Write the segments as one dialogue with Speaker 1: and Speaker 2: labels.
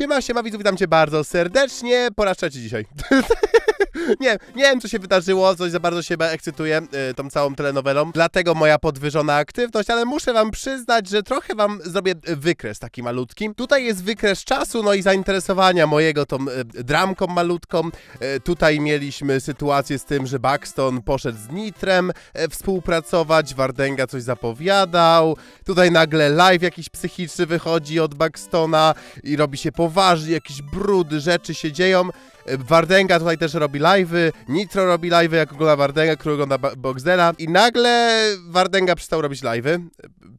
Speaker 1: Siema, siema widzów, witam cię bardzo serdecznie, po raz trzeci dzisiaj. nie, nie wiem co się wydarzyło, coś za bardzo się ekscytuję y, tą całą telenowelą, dlatego moja podwyżona aktywność, ale muszę wam przyznać, że trochę wam zrobię y, wykres taki malutki. Tutaj jest wykres czasu, no i zainteresowania mojego tą y, dramką malutką. Y, tutaj mieliśmy sytuację z tym, że Buxton poszedł z Nitrem y, współpracować, Wardenga coś zapowiadał, tutaj nagle live jakiś psychiczny wychodzi od Buxtona i robi się poważnie, jakieś brudy, rzeczy się dzieją. Wardenga tutaj też robi live'y, Nitro robi live'y, jak ogląda Wardenga, który ogląda Boxdela i nagle Wardenga przestał robić live'y,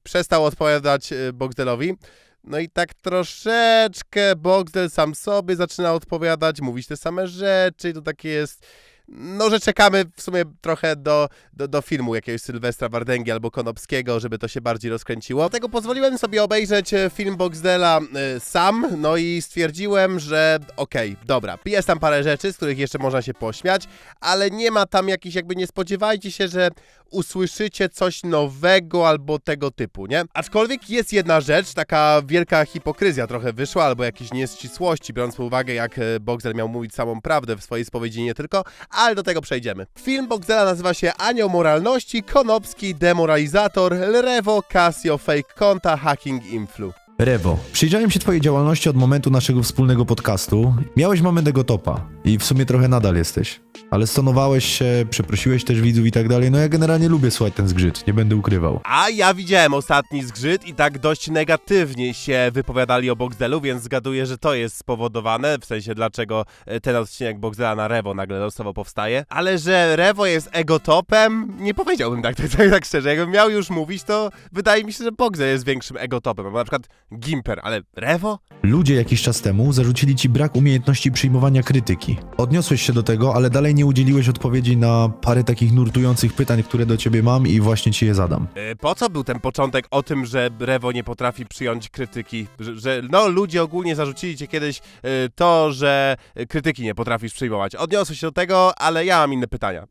Speaker 1: przestał odpowiadać e, Boxdelowi. No i tak troszeczkę Boxdel sam sobie zaczyna odpowiadać, mówić te same rzeczy, to takie jest... No, że czekamy w sumie trochę do, do, do filmu jakiegoś Sylwestra Wardęgi albo Konopskiego, żeby to się bardziej rozkręciło. Dlatego pozwoliłem sobie obejrzeć e, film Boxdela e, sam, no i stwierdziłem, że okej, dobra, jest tam parę rzeczy, z których jeszcze można się pośmiać, ale nie ma tam jakichś, jakby nie spodziewajcie się, że usłyszycie coś nowego albo tego typu, nie? Aczkolwiek jest jedna rzecz, taka wielka hipokryzja trochę wyszła, albo jakieś nieścisłości, biorąc pod uwagę, jak e, Boxdel miał mówić samą prawdę w swojej spowiedzi, nie tylko, ale do tego przejdziemy. Film Boxdela nazywa się Anioł Moralności, Konopski, Demoralizator, Lrevo, Casio, Fake Konta, Hacking Influ.
Speaker 2: Rewo, przyjrzałem się twojej działalności od momentu naszego wspólnego podcastu. Miałeś mamedego topa i w sumie trochę nadal jesteś. Ale stonowałeś się, przeprosiłeś też widzów i tak dalej. No ja generalnie lubię słuchać ten zgrzyt, nie będę ukrywał.
Speaker 1: A ja widziałem ostatni zgrzyt i tak dość negatywnie się wypowiadali o Boxdelu, więc zgaduję, że to jest spowodowane, w sensie dlaczego e, ten odcinek Boxdela na Revo nagle losowo powstaje. Ale że Revo jest egotopem, nie powiedziałbym tak, tak, tak, tak szczerze. Jakbym miał już mówić, to wydaje mi się, że Boxdel jest większym egotopem, albo na przykład Gimper, ale Revo?
Speaker 2: Ludzie jakiś czas temu zarzucili ci brak umiejętności przyjmowania krytyki. Odniosłeś się do tego, ale dalej nie udzieliłeś odpowiedzi na parę takich nurtujących pytań, które do ciebie mam i właśnie ci je zadam.
Speaker 1: E, Po co był ten początek o tym, że Revo nie potrafi przyjąć krytyki? Że, że no, ludzie ogólnie zarzucili cię kiedyś e, to, że e, krytyki nie potrafisz przyjmować. Odniosłeś się do tego, ale ja mam inne pytania.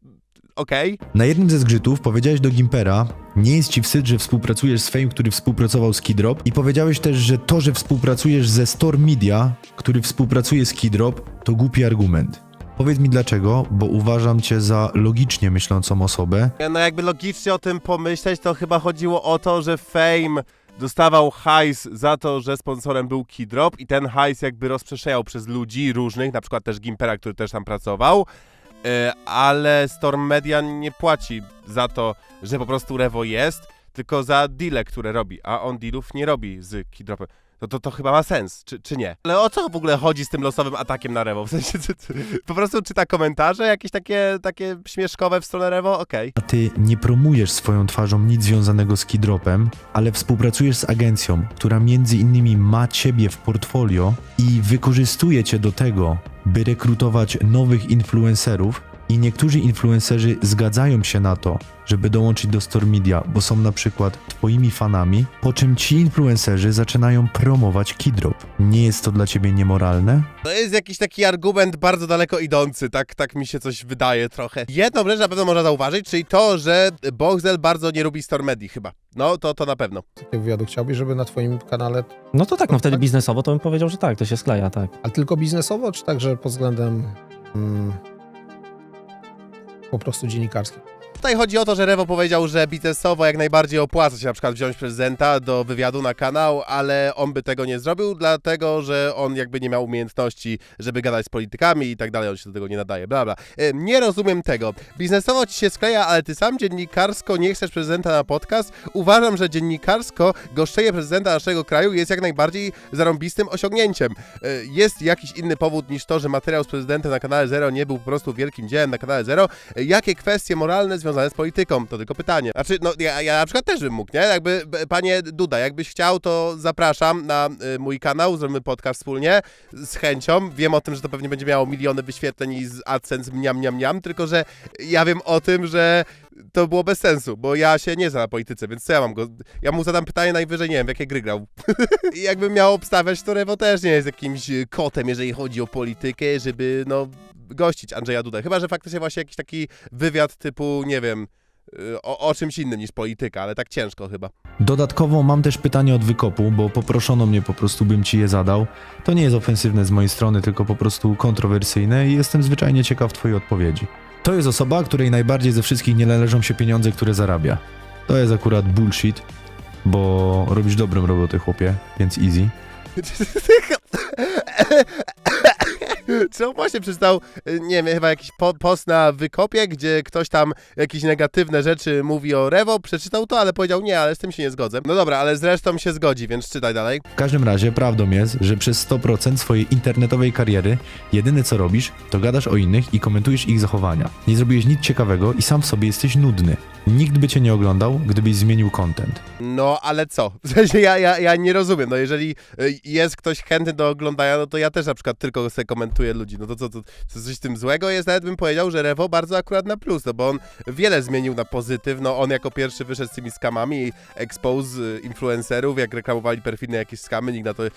Speaker 1: Okej?
Speaker 2: Na jednym ze zgrzytów powiedziałeś do Gimpera, nie jest ci wstyd, że współpracujesz z Fame, który współpracował z Kidrop i powiedziałeś też, że to, że współpracujesz ze Storm Media, który współpracuje z Kidrop, to głupi argument. Powiedz mi dlaczego, bo uważam cię za logicznie myślącą osobę.
Speaker 1: No jakby logicznie o tym pomyśleć, to chyba chodziło o to, że Fame dostawał hajs za to, że sponsorem był Keydrop i ten hajs jakby rozprzestrzeniał przez ludzi różnych, na przykład też Gimpera, który też tam pracował, ale Storm Media nie płaci za to, że po prostu Revo jest, tylko za deale, które robi, a on dealów nie robi z Keydropem. No to, to chyba ma sens, czy, czy nie? Ale o co w ogóle chodzi z tym losowym atakiem na Revo? W sensie, czy, czy, po prostu czyta komentarze jakieś takie, takie śmieszkowe w stronę Revo? Okej.
Speaker 2: A ty nie promujesz swoją twarzą nic związanego z Kidropem, ale współpracujesz z agencją, która między innymi ma ciebie w portfolio i wykorzystuje cię do tego, by rekrutować nowych influencerów i niektórzy influencerzy zgadzają się na to, żeby dołączyć do Store Media, bo są na przykład twoimi fanami, po czym ci influencerzy zaczynają promować Kidrop. Nie jest to dla ciebie niemoralne?
Speaker 1: To jest jakiś taki argument bardzo daleko idący, tak, tak mi się coś wydaje trochę. Jedną rzecz na pewno można zauważyć, czyli to, że Boxel bardzo nie lubi Stormedii chyba. No, to, to na pewno.
Speaker 3: takiego wywiadu chciałbyś, żeby na twoim kanale,
Speaker 4: No to tak, no wtedy
Speaker 3: Tak?
Speaker 4: biznesowo to bym powiedział, że tak, to się skleja, tak.
Speaker 3: ale tylko biznesowo, czy także pod względem mm, po prostu dziennikarskim?
Speaker 1: Tutaj chodzi o to, że Revo powiedział, że biznesowo jak najbardziej opłaca się na przykład wziąć prezydenta do wywiadu na kanał, ale on by tego nie zrobił, dlatego że on jakby nie miał umiejętności, żeby gadać z politykami i tak dalej, on się do tego nie nadaje, bla bla. E, Nie rozumiem tego. Biznesowo ci się skleja, ale ty sam dziennikarsko nie chcesz prezydenta na podcast. Uważam, że dziennikarsko goszczenie prezydenta naszego kraju jest jak najbardziej zarąbistym osiągnięciem. E, Jest jakiś inny powód niż to, że materiał z prezydentem na kanale Zero nie był po prostu wielkim dziełem na kanale Zero. E, Jakie kwestie moralne związane z polityką? To tylko pytanie. Znaczy, no ja, ja na przykład też bym mógł, nie? Jakby, panie Duda, jakbyś chciał, to zapraszam na y, mój kanał, zrobimy podcast wspólnie z chęcią. Wiem o tym, że to pewnie będzie miało miliony wyświetleń i z AdSense mniam, mniam, mniam, tylko że ja wiem o tym, że to było bez sensu, bo ja się nie znam na polityce, więc co ja mam go... Ja mu zadam pytanie najwyżej, nie wiem, w jakie gry grał. I jakbym miał obstawiać, to Rewo też nie jest jakimś y, kotem, jeżeli chodzi o politykę, żeby, no, gościć Andrzeja Dudę. Chyba, że faktycznie właśnie jakiś taki wywiad typu, nie wiem, y, o, o czymś innym niż polityka, ale tak ciężko chyba.
Speaker 2: Dodatkowo mam też pytanie od wykopu, bo poproszono mnie po prostu, bym ci je zadał. To nie jest ofensywne z mojej strony, tylko po prostu kontrowersyjne i jestem zwyczajnie ciekaw twojej odpowiedzi. To jest osoba, której najbardziej ze wszystkich nie należą się pieniądze, które zarabia. To jest akurat bullshit, bo robisz dobrą robotę, chłopie, więc easy.
Speaker 1: Czy on właśnie przeczytał, nie wiem, chyba jakiś po, post na wykopie, gdzie ktoś tam jakieś negatywne rzeczy mówi o Rewo, przeczytał to, ale powiedział nie, ale z tym się nie zgodzę. No dobra, ale zresztą się zgodzi, więc czytaj dalej.
Speaker 2: W każdym razie prawdą jest, że przez 100% swojej internetowej kariery jedyne co robisz, to gadasz o innych i komentujesz ich zachowania. Nie zrobiłeś nic ciekawego i sam w sobie jesteś nudny. Nikt by cię nie oglądał, gdybyś zmienił content.
Speaker 1: No, ale co? W sensie ja, ja, ja nie rozumiem, no jeżeli y, jest ktoś chętny do oglądania, no to ja też na przykład tylko sobie komentuję ludzi, no to co, to, to coś z tym złego jest? Nawet bym powiedział, że Rewo bardzo akurat na plus, no bo on wiele zmienił na pozytyw, no on jako pierwszy wyszedł z tymi skamami i expose y, influencerów, jak reklamowali perfidne jakieś skamy, nikt na to y,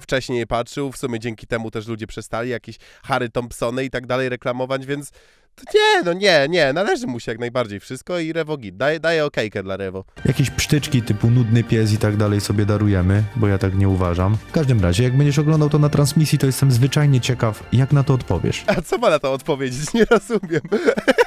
Speaker 1: wcześniej nie patrzył, w sumie dzięki temu też ludzie przestali jakieś Harry Thompsony i tak dalej reklamować, więc nie, no nie, nie, należy mu się jak najbardziej wszystko i Rewo git, daję, daję okejkę dla Rewo.
Speaker 2: Jakieś psztyczki typu nudny pies i tak dalej sobie darujemy, bo ja tak nie uważam. W każdym razie, jak będziesz oglądał to na transmisji, to jestem zwyczajnie ciekaw, jak na to odpowiesz.
Speaker 1: A co ma na to odpowiedzieć? Nie rozumiem.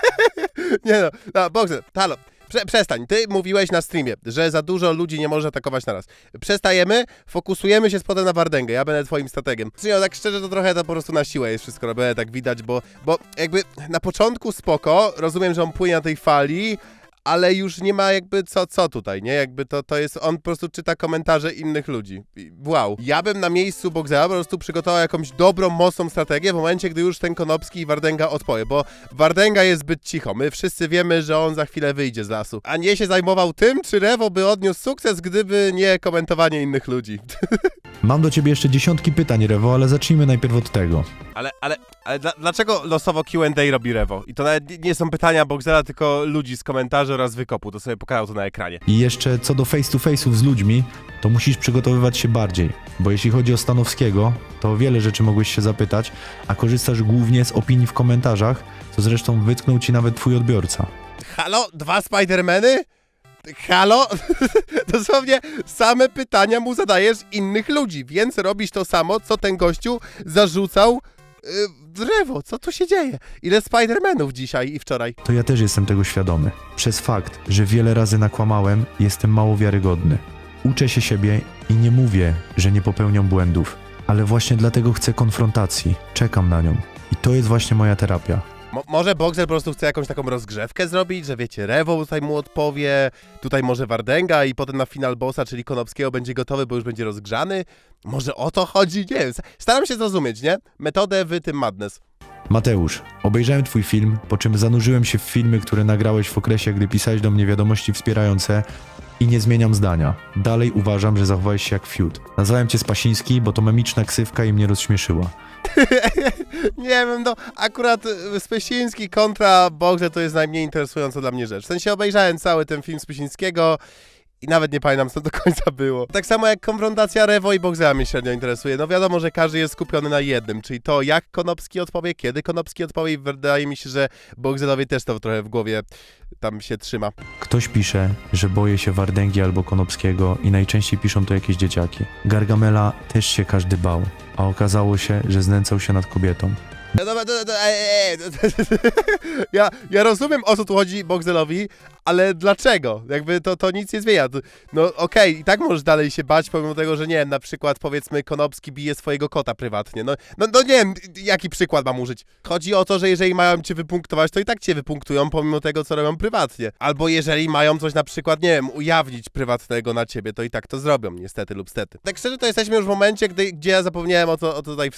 Speaker 1: nie no, no Bogdan, halo. Prze przestań, ty mówiłeś na streamie, że za dużo ludzi nie może atakować naraz. Przestajemy, fokusujemy się z potem na Wardęgę, ja będę twoim strategiem. Czyli tak szczerze to trochę to po prostu na siłę jest wszystko robione, tak widać, bo, bo jakby na początku spoko, rozumiem, że on płynie na tej fali, ale już nie ma jakby co, co tutaj, nie? Jakby to, to jest, on po prostu czyta komentarze innych ludzi. Wow. Ja bym na miejscu Bogzela po prostu przygotował jakąś dobrą, mocną strategię w momencie, gdy już ten Konopski i Wardęga odpowie, bo Wardęga jest zbyt cicho. My wszyscy wiemy, że on za chwilę wyjdzie z lasu. A nie się zajmował tym, czy Rewo by odniósł sukces, gdyby nie komentowanie innych ludzi.
Speaker 2: Mam do ciebie jeszcze dziesiątki pytań, Rewo, ale zacznijmy najpierw od tego.
Speaker 1: Ale, ale, ale dla, dlaczego losowo Q&A robi Rewo? I to nawet nie- są pytania Bogzela, tylko ludzi z komentarzy oraz wykopu. To sobie pokazał to na ekranie.
Speaker 2: I jeszcze co do face to face'ów z ludźmi, to musisz przygotowywać się bardziej, bo jeśli chodzi o Stanowskiego, to o wiele rzeczy mogłeś się zapytać, a korzystasz głównie z opinii w komentarzach, co zresztą wytknął ci nawet twój odbiorca.
Speaker 1: Halo? Dwa Spidermany? Halo? Dosłownie same pytania mu zadajesz innych ludzi, więc robisz to samo, co ten gościu zarzucał yy, drewo. Co tu się dzieje? Ile Spidermanów dzisiaj i wczoraj?
Speaker 2: To ja też jestem tego świadomy. Przez fakt, że wiele razy nakłamałem, jestem mało wiarygodny. Uczę się siebie i nie mówię, że nie popełniam błędów, ale właśnie dlatego chcę konfrontacji. Czekam na nią. I to jest właśnie moja terapia.
Speaker 1: Mo- może Boxer po prostu chce jakąś taką rozgrzewkę zrobić, że wiecie, Rewo tutaj mu odpowie, tutaj może Wardęga i potem na final bossa, czyli Konopskiego będzie gotowy, bo już będzie rozgrzany? Może o to chodzi? Nie wiem, staram się zrozumieć, nie? Metodę w tym madness.
Speaker 2: Mateusz, obejrzałem twój film, po czym zanurzyłem się w filmy, które nagrałeś w okresie, gdy pisałeś do mnie wiadomości wspierające i nie zmieniam zdania. Dalej uważam, że zachowałeś się jak fiut. Nazwałem cię Spasiński, bo to memiczna ksywka i mnie rozśmieszyła.
Speaker 1: Nie wiem, no akurat y, Spysiński kontra Boxer to jest najmniej interesująca dla mnie rzecz. W sensie obejrzałem cały ten film Spysińskiego i nawet nie pamiętam, co do końca było. Tak samo jak konfrontacja Rewo i Boxera mnie średnio interesuje. No wiadomo, że każdy jest skupiony na jednym, czyli to jak Konopski odpowie, kiedy Konopski odpowie i wydaje mi się, że Boxerowi też to trochę w głowie tam się trzyma.
Speaker 2: Ktoś pisze, że boję się Wardęgi albo Konopskiego i najczęściej piszą to jakieś dzieciaki. Gargamela też się każdy bał, a okazało się, że znęcał się nad kobietą.
Speaker 1: No dobra, no, no, ej, ej, ja, ja rozumiem o co tu chodzi Boxelowi, ale dlaczego? Jakby to, to nic nie zmienia. No okej, i tak możesz dalej się bać, pomimo tego, że nie wiem, na przykład powiedzmy Konopski bije swojego kota prywatnie. No, no, no nie wiem, jaki przykład mam użyć. Chodzi o to, że jeżeli mają cię wypunktować, to i tak cię wypunktują, pomimo tego, co robią prywatnie. Albo jeżeli mają coś na przykład, nie wiem, ujawnić prywatnego na ciebie, to i tak to zrobią, niestety lub stety. Tak szczerze, to jesteśmy już w momencie, gdy, gdzie ja zapomniałem o to, o to tutaj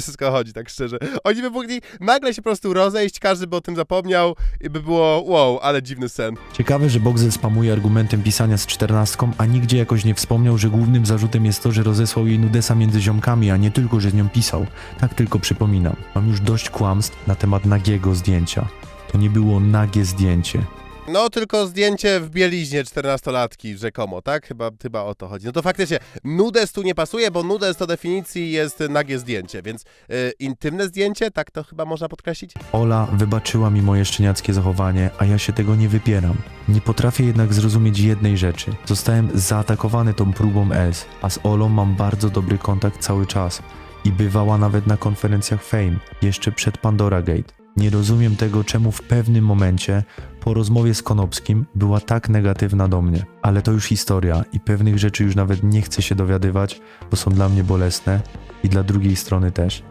Speaker 1: wszystko chodzi, tak szczerze. Oni by mogli nagle się po prostu rozejść, każdy by o tym zapomniał i by było wow, ale dziwny sen.
Speaker 2: Ciekawe, że Boxel spamuje argumentem pisania z czternastką, a nigdzie jakoś nie wspomniał, że głównym zarzutem jest to, że rozesłał jej nudesa między ziomkami, a nie tylko, że z nią pisał. Tak tylko przypominam. Mam już dość kłamstw na temat nagiego zdjęcia. To nie było nagie zdjęcie.
Speaker 1: No, tylko zdjęcie w bieliźnie 14-latki rzekomo, tak? Chyba, chyba o to chodzi. No to faktycznie, nudes tu nie pasuje, bo nudes to definicji jest nagie zdjęcie, więc y, intymne zdjęcie, tak to chyba można podkreślić?
Speaker 2: Ola wybaczyła mi moje szczeniackie zachowanie, a ja się tego nie wypieram. Nie potrafię jednak zrozumieć jednej rzeczy. Zostałem zaatakowany tą próbą S, a z Olą mam bardzo dobry kontakt cały czas. I bywała nawet na konferencjach Fame, jeszcze przed Pandora Gate. Nie rozumiem tego, czemu w pewnym momencie, po rozmowie z Konopskim, była tak negatywna do mnie. Ale to już historia i pewnych rzeczy już nawet nie chcę się dowiadywać, bo są dla mnie bolesne i dla drugiej strony też.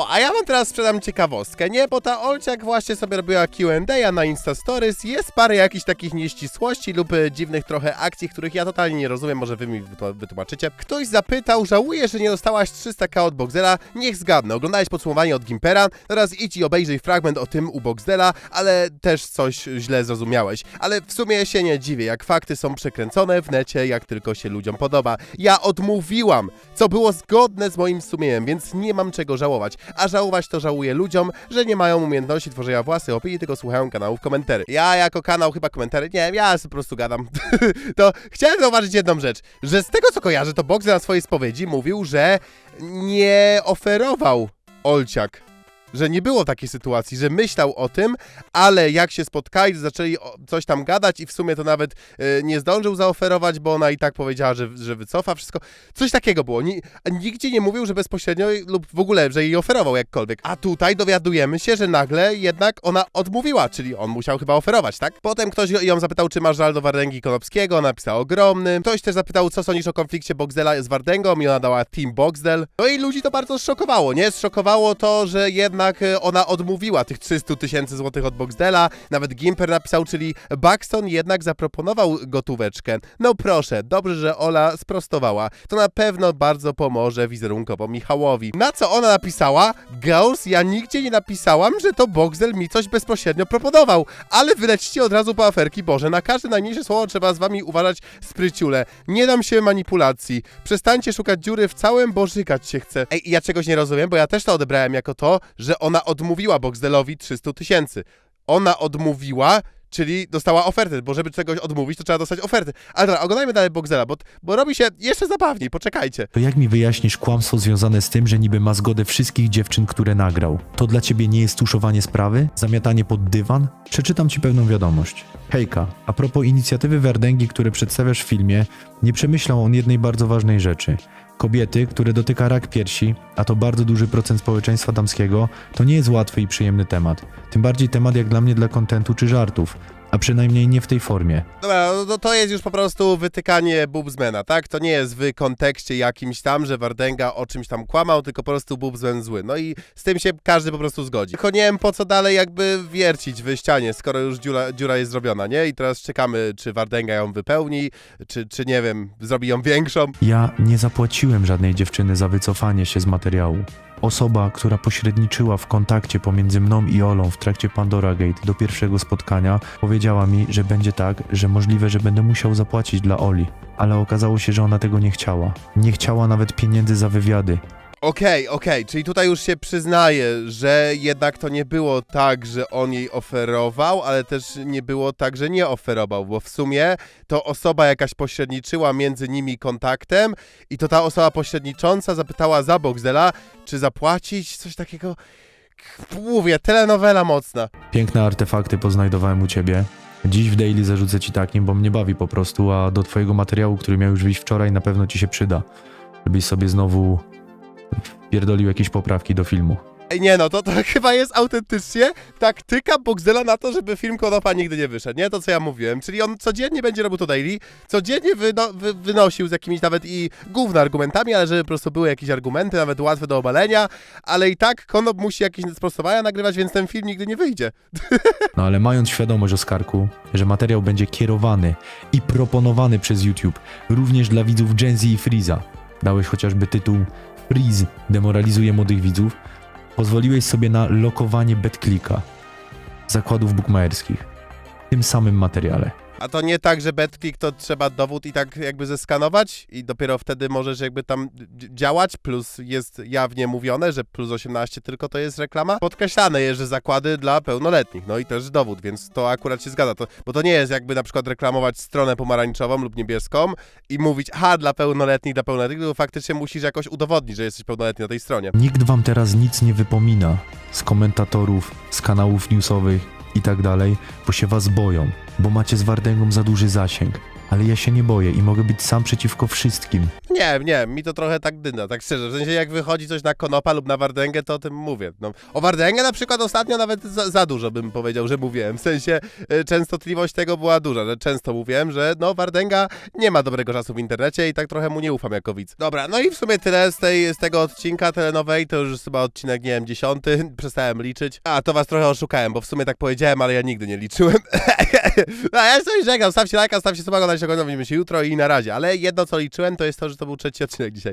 Speaker 1: O, a ja wam teraz sprzedam ciekawostkę, nie? Bo ta Olciak właśnie sobie robiła Q&A na Insta Stories. Jest parę jakichś takich nieścisłości lub e, dziwnych trochę akcji, których ja totalnie nie rozumiem, może wy mi wytłumaczycie. Ktoś zapytał, żałuję, że nie dostałaś 300k od Boxdela. Niech zgadnę, oglądałeś podsumowanie od Gimpera, teraz idź i obejrzyj fragment o tym u Boxdela, ale też coś źle zrozumiałeś. Ale w sumie się nie dziwię, jak fakty są przekręcone w necie, jak tylko się ludziom podoba. Ja odmówiłam, co było zgodne z moim sumieniem, więc nie mam czego żałować. A żałować to żałuję ludziom, że nie mają umiejętności tworzenia własnych opinii, tylko słuchają kanałów komentarzy. Ja jako kanał chyba komentarzy, nie wiem, ja po prostu gadam. to chciałem zauważyć jedną rzecz, że z tego co kojarzę, to Boxer na swojej spowiedzi mówił, że nie oferował Olciak. Że nie było takiej sytuacji, że myślał o tym, ale jak się spotkali, zaczęli coś tam gadać i w sumie to nawet e, nie zdążył zaoferować, bo ona i tak powiedziała, że, że wycofa wszystko. Coś takiego było. Nigdzie nie mówił, że bezpośrednio lub w ogóle, że jej oferował jakkolwiek. A tutaj dowiadujemy się, że nagle jednak ona odmówiła, czyli on musiał chyba oferować, tak? Potem ktoś ją zapytał, czy masz żal do Wardęgi Konopskiego, ona napisała ogromny. Ktoś też zapytał, co sądzisz o konflikcie Boxdela z Wardęgą i ona dała Team Boxdel. No i ludzi to bardzo zszokowało, nie? Zszokowało to, że jednak e, ona odmówiła tych 300 tysięcy złotych od Boxdela. Nawet Gimper napisał, czyli Buxton jednak zaproponował gotóweczkę. No proszę, dobrze, że Ola sprostowała. To na pewno bardzo pomoże wizerunkowo Michałowi. Na co ona napisała? Girls, ja nigdzie nie napisałam, że to Boxdel mi coś bezpośrednio proponował. Ale wylecicie od razu po aferki, Boże, na każde najmniejsze słowo trzeba z wami uważać spryciule. Nie dam się manipulacji. Przestańcie szukać dziury w całym, bo się chce. Ej, ja czegoś nie rozumiem, bo ja też to odebrałem jako to, że ona odmówiła Boxdelowi 300 tysięcy. Ona odmówiła, czyli dostała ofertę, bo żeby czegoś odmówić, to trzeba dostać ofertę. Ale dobra, oglądajmy dalej Boxdela, bo, bo robi się jeszcze zabawniej, poczekajcie.
Speaker 2: To jak mi wyjaśnisz kłamstwo związane z tym, że niby ma zgodę wszystkich dziewczyn, które nagrał? To dla ciebie nie jest tuszowanie sprawy? Zamiatanie pod dywan? Przeczytam ci pewną wiadomość. Hejka, a propos inicjatywy Wardęgi, które przedstawiasz w filmie, nie przemyślał on jednej bardzo ważnej rzeczy. Kobiety, które dotyka rak piersi, a to bardzo duży procent społeczeństwa damskiego, to nie jest łatwy i przyjemny temat. Tym bardziej temat jak dla mnie dla kontentu czy żartów, a przynajmniej nie w tej formie.
Speaker 1: Dobra, no to, jest już po prostu wytykanie Boobsmana, tak? To nie jest w kontekście jakimś tam, że Wardęga o czymś tam kłamał, tylko po prostu Boobsman zły. No i z tym się każdy po prostu zgodzi. Tylko nie wiem po co dalej jakby wiercić w ścianie, skoro już dziura, dziura jest zrobiona, nie? I teraz czekamy, czy Wardęga ją wypełni, czy, czy nie wiem, zrobi ją większą.
Speaker 2: Ja nie zapłaciłem żadnej dziewczyny za wycofanie się z materiału. Osoba, która pośredniczyła w kontakcie pomiędzy mną i Olą w trakcie Pandora Gate do pierwszego spotkania, powiedziała mi, że będzie tak, że możliwe, że będę musiał zapłacić dla Oli. Ale okazało się, że ona tego nie chciała. Nie chciała nawet pieniędzy za wywiady.
Speaker 1: Okej, okej, czyli tutaj już się przyznaje, że jednak to nie było tak, że on jej oferował, ale też nie było tak, że nie oferował, bo w sumie to osoba jakaś pośredniczyła między nimi kontaktem i to ta osoba pośrednicząca zapytała za Boxdela, czy zapłacić, coś takiego. Mówię, telenowela mocna.
Speaker 2: Piękne artefakty poznajdowałem u ciebie. Dziś w daily zarzucę ci takim, bo mnie bawi po prostu, a do twojego materiału, który miał już wyjść wczoraj, na pewno ci się przyda. Żebyś sobie znowu pierdolił jakieś poprawki do filmu.
Speaker 1: Ej, nie no, to, to chyba jest autentycznie taktyka Boxdela na to, żeby film Konopa nigdy nie wyszedł, nie? To, co ja mówiłem. Czyli on codziennie będzie robił to daily, codziennie wyno, wy, wynosił z jakimiś nawet i gówno argumentami, ale żeby po prostu były jakieś argumenty, nawet łatwe do obalenia, ale i tak Konop musi jakieś sprostowania nagrywać, więc ten film nigdy nie wyjdzie.
Speaker 2: No ale mając świadomość, Oskarku, że materiał będzie kierowany i proponowany przez YouTube również dla widzów Gen Z i Freeza, dałeś chociażby tytuł Freeze demoralizuje młodych widzów, pozwoliłeś sobie na lokowanie BetClicka, zakładów bukmacherskich, w tym samym materiale.
Speaker 1: A to nie tak, że BetClick to trzeba dowód i tak jakby zeskanować? I dopiero wtedy możesz jakby tam działać, plus jest jawnie mówione, że plus 18 tylko to jest reklama. Podkreślane jest, że zakłady dla pełnoletnich, no i też dowód, więc to akurat się zgadza, to, bo to nie jest jakby na przykład reklamować stronę pomarańczową lub niebieską i mówić, ha, dla pełnoletnich, dla pełnoletnich, tylko faktycznie musisz jakoś udowodnić, że jesteś pełnoletni na tej stronie.
Speaker 2: Nikt wam teraz nic nie wypomina z komentatorów, z kanałów newsowych i tak dalej, bo się was boją, bo macie z Wardęgą za duży zasięg. Ale ja się nie boję i mogę być sam przeciwko wszystkim.
Speaker 1: Nie, nie, mi to trochę tak dyna, tak szczerze. W sensie jak wychodzi coś na Konopa lub na Wardęgę, to o tym mówię. No, o Wardęgę na przykład ostatnio nawet za, za dużo bym powiedział, że mówiłem. W sensie y, częstotliwość tego była duża, że często mówiłem, że no Wardęga nie ma dobrego czasu w internecie i tak trochę mu nie ufam jako widz. Dobra, no i w sumie tyle z, tej, z tego odcinka telenowej, to już chyba odcinek, nie wiem, dziesiąty, przestałem liczyć. A, to was trochę oszukałem, bo w sumie tak powiedziałem, ale ja nigdy nie liczyłem. A ja sobie żegnam, stawcie lajka, stawcie suba, oglądajcie go, widzimy się jutro i na razie. Ale jedno co liczyłem, to jest to, że to był trzeci odcinek dzisiaj.